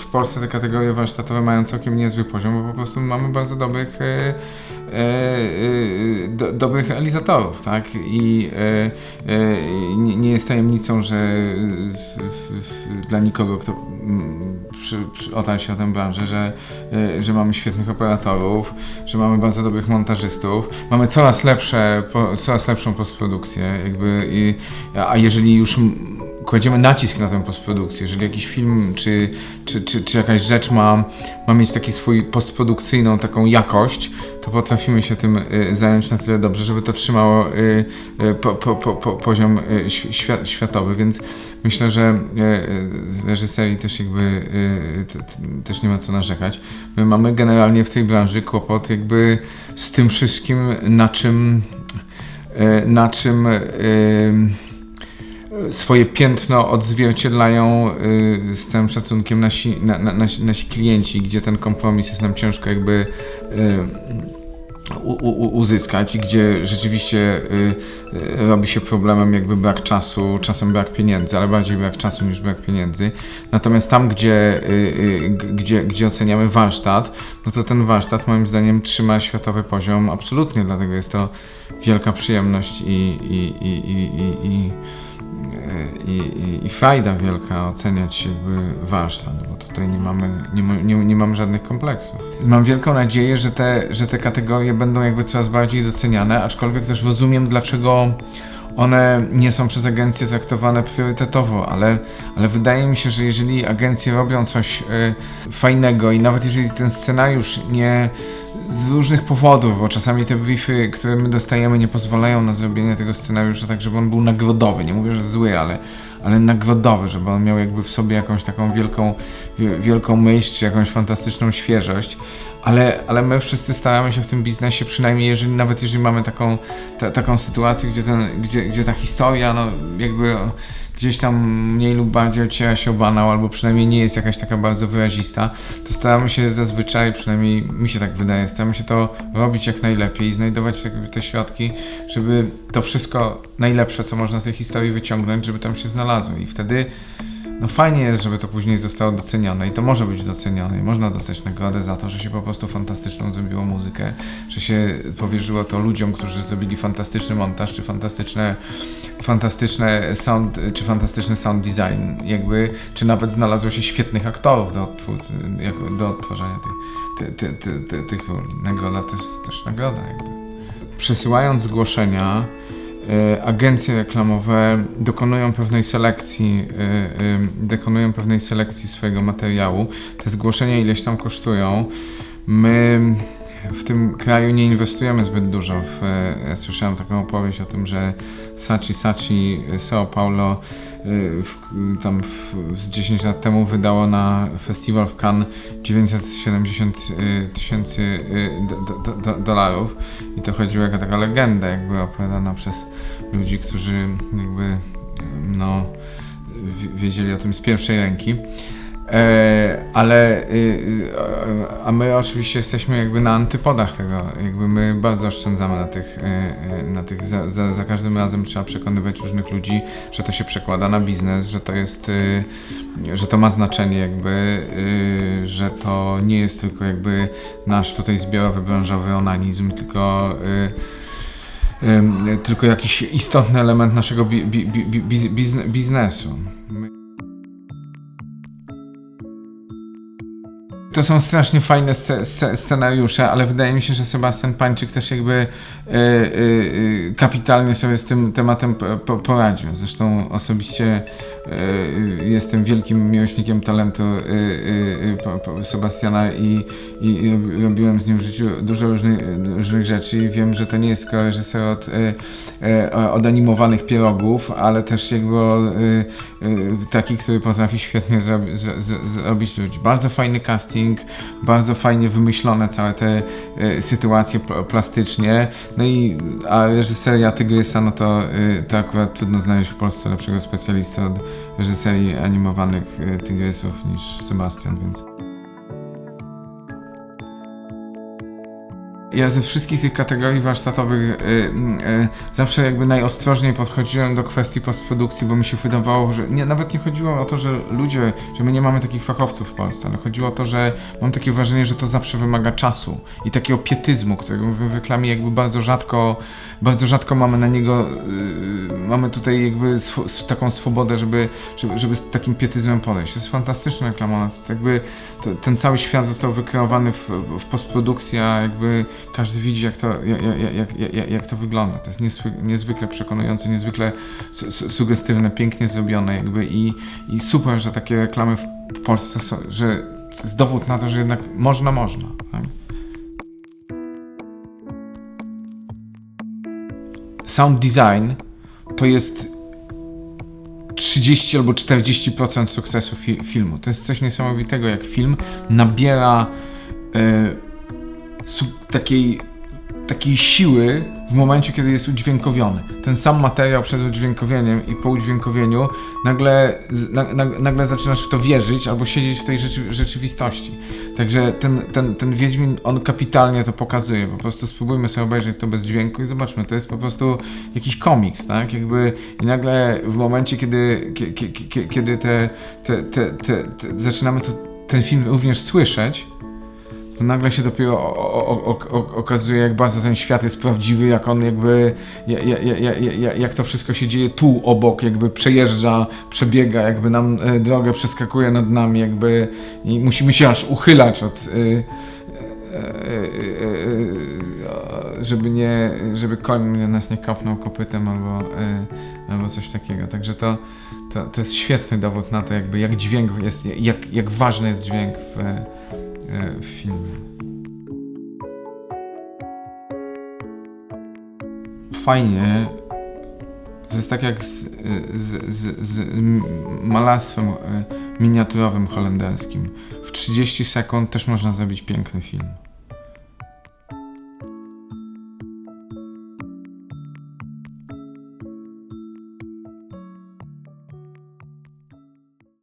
w Polsce te kategorie warsztatowe mają całkiem niezły poziom, bo po prostu mamy bardzo dobrych, e, e, do, dobrych realizatorów, tak? I nie, nie, jest tajemnicą, że w, w, dla nikogo, kto przy, przy, otarł się o tę branżę, że, że mamy świetnych operatorów, że mamy bardzo dobrych montażystów, mamy coraz lepsze, coraz lepszą postprodukcję, jakby, i, a jeżeli już kładziemy nacisk na tę postprodukcję. Jeżeli jakiś film czy, czy, czy, czy jakaś rzecz ma, ma mieć taki swój postprodukcyjną taką jakość, to potrafimy się tym y, zająć na tyle dobrze, żeby to trzymało y, y, po, po, po, poziom światowy, więc myślę, że reżyserii też jakby też nie ma co narzekać. My mamy generalnie w tej branży kłopot jakby z tym wszystkim, na czym na czym swoje piętno odzwierciedlają y, z całym szacunkiem nasi, na, na, nasi, nasi klienci, gdzie ten kompromis jest nam ciężko jakby y, u, u, uzyskać, gdzie rzeczywiście y, robi się problemem jakby brak czasu, czasem brak pieniędzy, ale bardziej brak czasu niż brak pieniędzy. Natomiast tam, gdzie, gdzie, gdzie oceniamy warsztat, no to ten warsztat moim zdaniem trzyma światowy poziom absolutnie, dlatego jest to wielka przyjemność i, i, i, i, i i, i, i frajda wielka oceniać jakby warsztat, bo tutaj nie mamy, nie, nie, nie mam żadnych kompleksów. Mam wielką nadzieję, że te, że te kategorie będą jakby coraz bardziej doceniane, aczkolwiek też rozumiem, dlaczego one nie są przez agencje traktowane priorytetowo, ale, ale wydaje mi się, że jeżeli agencje robią coś y, fajnego i nawet jeżeli ten scenariusz nie z różnych powodów, bo czasami te briefy, które my dostajemy, nie pozwalają na zrobienie tego scenariusza tak, żeby on był nagrodowy. Nie mówię, że zły, ale, ale nagrodowy, żeby on miał jakby w sobie jakąś taką wielką, wielką myśl, jakąś fantastyczną świeżość. Ale, ale my wszyscy staramy się w tym biznesie, przynajmniej jeżeli, nawet jeżeli mamy taką, ta, taką sytuację, gdzie, ten, gdzie, gdzie ta historia, no jakby gdzieś tam mniej lub bardziej ociera się o banał, albo przynajmniej nie jest jakaś taka bardzo wyrazista, to staramy się zazwyczaj, przynajmniej mi się tak wydaje, staramy się to robić jak najlepiej i znajdować te, środki, żeby to wszystko najlepsze, co można z tej historii wyciągnąć, żeby tam się znalazło i wtedy no fajnie jest, żeby to później zostało docenione i to może być docenione i można dostać nagrodę za to, że się po prostu fantastyczną zrobiło muzykę, że się powierzyło to ludziom, którzy zrobili fantastyczny montaż, czy fantastyczne, fantastyczne sound, czy fantastyczny sound design, jakby, czy nawet znalazło się świetnych aktorów do, odtwórcy, do odtwarzania tych, tych, tych, tych, tych ról. Nagroda to jest też nagroda jakby. Przesyłając zgłoszenia, agencje reklamowe dokonują pewnej selekcji, e, e, dokonują pewnej selekcji swojego materiału. Te zgłoszenia ileś tam kosztują. My w tym kraju nie inwestujemy zbyt dużo. W, ja słyszałem taką opowieść o tym, że Sachi Sachi São Paulo w, tam w, z 10 lat temu wydało na festiwal w Cannes 970 tysięcy do, do, do, dolarów i to chodziło jako taka legenda jakby opowiadana przez ludzi, którzy jakby no wiedzieli o tym z pierwszej ręki. E, ale y, y, a my oczywiście jesteśmy jakby na antypodach tego, jakby my bardzo oszczędzamy na tych, y, na tych za, za, za, każdym razem trzeba przekonywać różnych ludzi, że to się przekłada na biznes, że to jest, że to ma znaczenie jakby, że to nie jest tylko jakby nasz tutaj zbiorowy branżowy onanizm, tylko tylko jakiś istotny element naszego bi, bi, bi, biznesu. To są strasznie fajne scenariusze, ale wydaje mi się, że Sebastian Pańczyk też jakby y, y, kapitalnie sobie z tym tematem poradził. Zresztą osobiście y, jestem wielkim miłośnikiem talentu Sebastiana i, i, robiłem z nim w życiu dużo różnych, różnych rzeczy i wiem, że to nie jest tylko reżyser od, od animowanych pierogów, ale też jakby taki, który potrafi świetnie zrobi, zrobić ludzi. Bardzo fajny casting bardzo fajnie wymyślone całe te y, sytuacje plastycznie. No i a reżyseria Tygrysa, no to, y, to akurat trudno znaleźć w Polsce lepszego specjalistę od reżyserii animowanych y, Tygrysów niż Sebastian, więc... Ja ze wszystkich tych kategorii warsztatowych y, y, zawsze jakby najostrożniej podchodziłem do kwestii postprodukcji, bo mi się wydawało, że nie, nawet nie chodziło o to, że ludzie, że my nie mamy takich fachowców w Polsce, ale chodziło o to, że mam takie wrażenie, że to zawsze wymaga czasu i takiego pietyzmu, którego w reklamie jakby bardzo rzadko, bardzo rzadko mamy na niego, y, mamy tutaj jakby swo, s- taką swobodę, żeby, żeby, żeby z takim pietyzmem podejść. To jest fantastyczna reklama, to jest jakby to, ten cały świat został wykreowany w, w postprodukcji, a jakby każdy widzi, jak to, jak, jak, jak, jak, to wygląda. To jest niezwy, niezwykle przekonujące, niezwykle su, su, sugestywne, pięknie zrobione jakby i, i super, że takie reklamy w, Polsce są, że to jest dowód na to, że jednak można, można. Tak? Sound design to jest 30 albo 40% sukcesu fi- filmu. To jest coś niesamowitego, jak film nabiera su- takiej, takiej siły w momencie, kiedy jest udźwiękowiony. Ten sam materiał przed udźwiękowieniem i po udźwiękowieniu nagle, na, na, nagle zaczynasz w to wierzyć albo siedzieć w tej rzeczy, rzeczywistości. Także ten, ten, ten Wiedźmin, on kapitalnie to pokazuje. Po prostu spróbujmy sobie obejrzeć to bez dźwięku i zobaczmy, to jest po prostu jakiś komiks, tak? Jakby i nagle w momencie, kiedy, kie- kie- kie- kiedy te, te, te, te, te zaczynamy to, ten film również słyszeć, to nagle się dopiero o, o, o, okazuje, jak bardzo ten świat jest prawdziwy, jak on jakby, ja, ja, ja, ja, ja, jak to wszystko się dzieje tu obok, jakby przejeżdża, przebiega, jakby nam e, drogę przeskakuje nad nami, jakby i musimy się aż uchylać od, e, e, żeby nie, żeby koń nas nie kopnął kopytem albo, e, albo coś takiego. Także to, to, to jest świetny dowód na to, jakby jak dźwięk jest, jak, jak ważny jest dźwięk w, e, w filmie. Fajnie. To jest tak jak z, z, z, z malarstwem e, miniaturowym holenderskim. W 30 sekund też można zrobić piękny film.